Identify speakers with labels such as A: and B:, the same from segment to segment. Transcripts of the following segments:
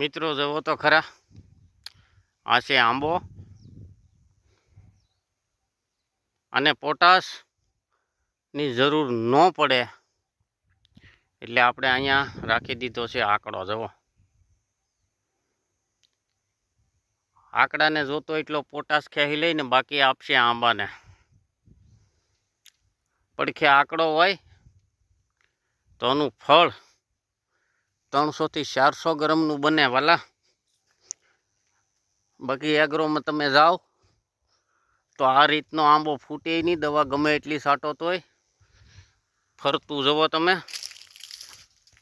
A: મિત્રો જવો તો ખરા. આ છે આંબો અને પોટાશની જરૂર ન પડે એટલે આપણે અહીંયા રાખી દીધો છે આંકડો જવો આંકડાને જોતો એટલો પોટાશ ખેહી લઈને બાકી આપશે આંબાને. પડખે આંકડો હોય તો એનું ફળ ત્રણસોથી ચારસો ગ્રામનું બને, વાલા. બાકી એગ્રોમાં તમે જાઓ, તો આ રીતનો આંબો ફૂટે નહીં, દવા ગમે એટલી સાટો તોય ફરતું જવો તમે.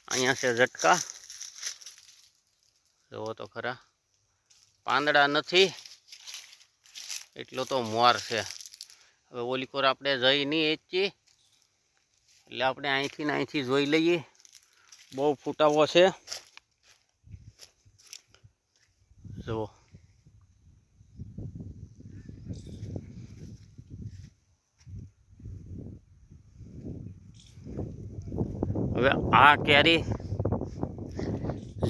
A: અહીંયા છે ઝટકા. જુઓ તો ખરા. પાંદડા નથી. એટલો તો મોર છે. હવે ઓલી કોર આપણે જઈ નહીં એચી એટલે આપણે અહીંથી ને અહીંથી જોઈ લઈએ. બહુ ફૂટાવો છે. જુઓ. હવે આ કેરી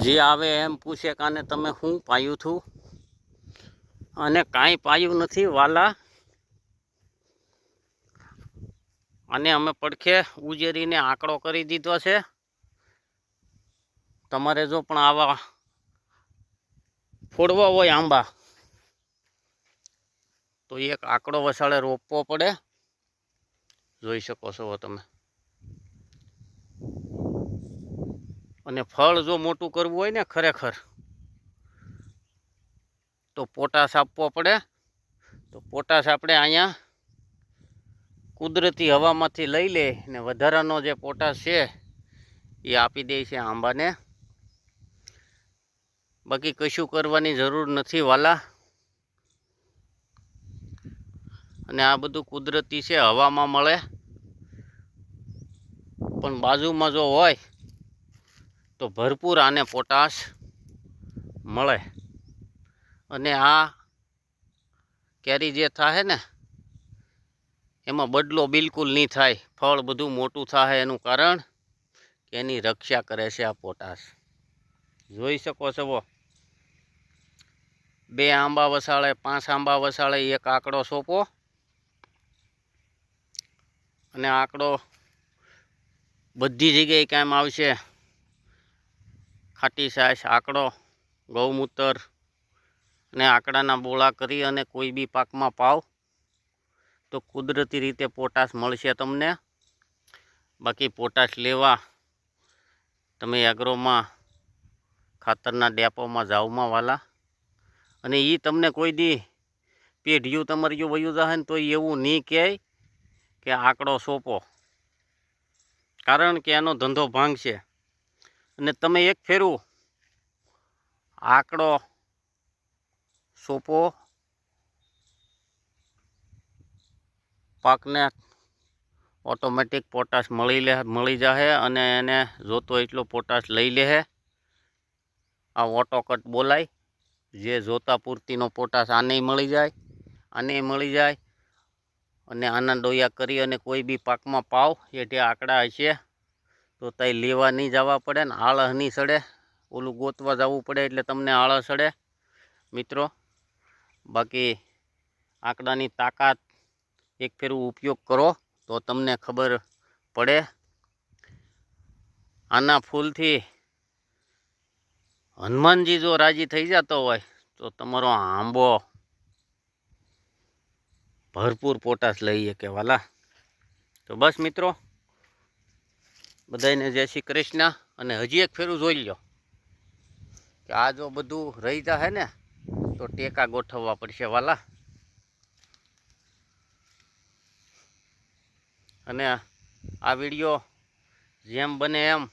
A: જે આવે એમ પૂછે કાને તમે શું પાયું છું? અને કાંઈ પાયું નથી, વાલા. અને અમે પડખે ઉજેરીને આંકડો કરી દીધો છે. તમારે જો પણ આવા ફોડવા હોય આંબા, તો એક આંકડો વસાડે રોપવો પડે. જોઈ શકો છો તમે. અને ફળ જો મોટું કરવું હોય ને ખરેખર, તો પોટાશ આપવો પડે. તો પોટાશ આપણે અહીંયા કુદરતી હવામાંથી લઈ લે ને વધારાનો જે પોટાશ છે, એ આપી દે છે આંબાને. બાકી કશું કરવાની જરૂર નથી વાલા. અને આ બધું કુદરતી છે, હવામાં મળે. પણ બાજુમાં જો હોય, તો ભરપૂર આને પોટાશ મળે. અને આ કેરી જે થાય ને, એમાં બદલો બિલકુલ નહીં થાય. ફળ બધું મોટું થાય એનું કારણ કે એની રક્ષા કરે છે આ પોટાશ. જોઈ શકો છો બે આંબા વસાળે, પાંચ આંબા વસાળે, એક આંકડો સોંપો. અને આંકડો બધી જગ્યાએ કામ આવશે. ખાટી છાશ આંકડો, ગૌમૂત્ર અને આંકડાના બોળા કરી અને કોઈ બી પાકમાં પાવ તો કુદરતી રીતે પોટાશ મળશે તમને. બાકી પોટાશ લેવા તમે એગ્રોમાં ખાતરના ડેપોમાં જાવમાં વાલા અને એ તમને કોઈ દી પેઢીયું તમારી વયું જશે ને તો એવું નહીં કહે કે આંકડો સોંપો. કારણ કે એનો ધંધો ભાંગ છે. અને તમે એક ફેરું આંકડો સોંપો. પાકને ઓટોમેટિક પોટાશ મળી લે, મળી જશે અને એને જોતો એટલો પોટાશ લઈ લે આ ઓટોકટ બોલાય. જે જોતા પૂરતીનો પોટાશ આને મળી જાય, આને મળી જાય અને આના ડોયા કરી અને કોઈ બી પાકમાં પાવ એટે આંકડા હશે, તો તઈ લેવા નહીં જવા પડે ને આળસ નહીં સડે. ઓલું ગોતવા જવું પડે એટલે તમને આળસ સડે. મિત્રો, બાકી આંકડાની તાકાત એક ફેરું ઉપયોગ કરો, તો તમને ખબર પડે. આના ફૂલથી હનુમાનજી જો રાજી થઈ જતો હોય, તો તમારો આંબો ભરપૂર પોટાશ લઈએ કે વાલા. તો બસ મિત્રો બધાને જય શ્રી કૃષ્ણ, અને હજી એક ફેરું જોઈ લો કે આ જો બધું રહી જશે ને, તો ટેકા ગોઠવવા પડશે વાલા. અને આ વીડિયો જેમ બને એમ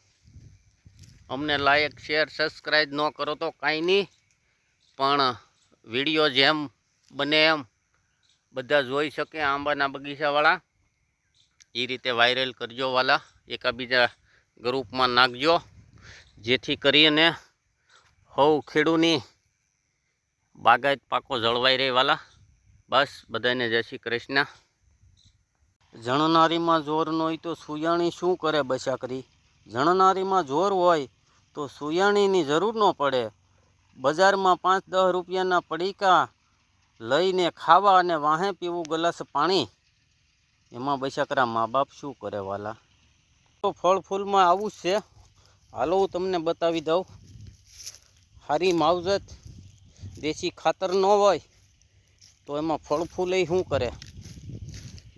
A: અમને લાયક, શેર સબસ્ક્રાઈબ ન કરો તો કાંઈ નહીં. પણ વીડિયો જેમ બને એમ બધા જોઈ શકે આંબાના બગીચાવાળા. એ રીતે વાયરલ કરજો વાલા, એકાબીજા ગ્રુપમાં નાખજો. જેથી કરીને હવ ખેડૂની બાગાયત પાકો જળવાઈ રહે વાલા. બસ, બધાને જય શ્રી કૃષ્ણ. જણનારીમાં જોર ન હોય તો સુયાણી શું કરે બસા કરી જણનારીમાં જોર હોય તો સુયાણીની જરૂર ન પડે. બજારમાં પાંચ દસ રૂપિયાના પડીકા લઈને ખાવા અને વાહે પીવું ગ્લાસ પાણી. એમાં બૈસાકરા મા બાપ શું કરે વાલા? તો ફળ ફૂલમાં આવું છે. હાલો હું તમને બતાવી દઉં. સારી માવજત દેશી ખાતર ન હોય તો એમાં ફળ ફૂલ શું કરે?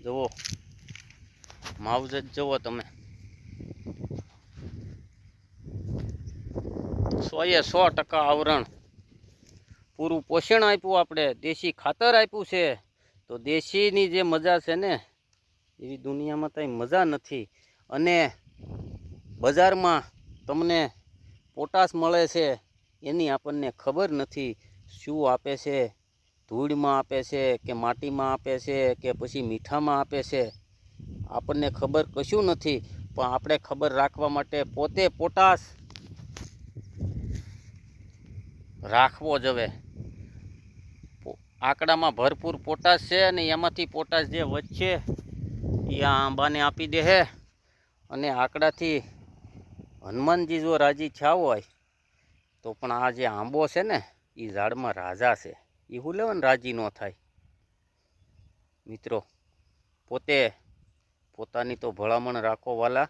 A: જુઓ. માવજત જુઓ તમે. સોએ સો ટકા આવરણ. પૂરું પોષણ આપ્યું આપણે. દેશી ખાતર આપ્યું છે. તો દેશીની જે મજા છે ને, એવી દુનિયામાં કંઈ મજા નથી. અને બજારમાં તમને પોટાશ મળે છે, એની આપણને ખબર નથી શું આપે છે, ધૂળમાં આપે છે કે માટીમાં આપે છે કે પછી મીઠામાં આપે છે. આપણને ખબર કશું નથી. પણ આપણે ખબર રાખવા માટે પોતે પોટાશ રાખવો જ હવે. આંકડામાં ભરપૂર પોટાશ છે અને એમાંથી પોટાશ જે વધશે, એ આ આંબાને આપી દેહે અને આંકડાથી હનુમાનજી જો રાજી થયા હોય, તો પણ આ જે આંબો છે ને, એ ઝાડમાં રાજા છે. એ હું લેવા ને રાજી ન થાય? મિત્રો, પોતે પોતાની તો ભલામણ રાખો વાલા.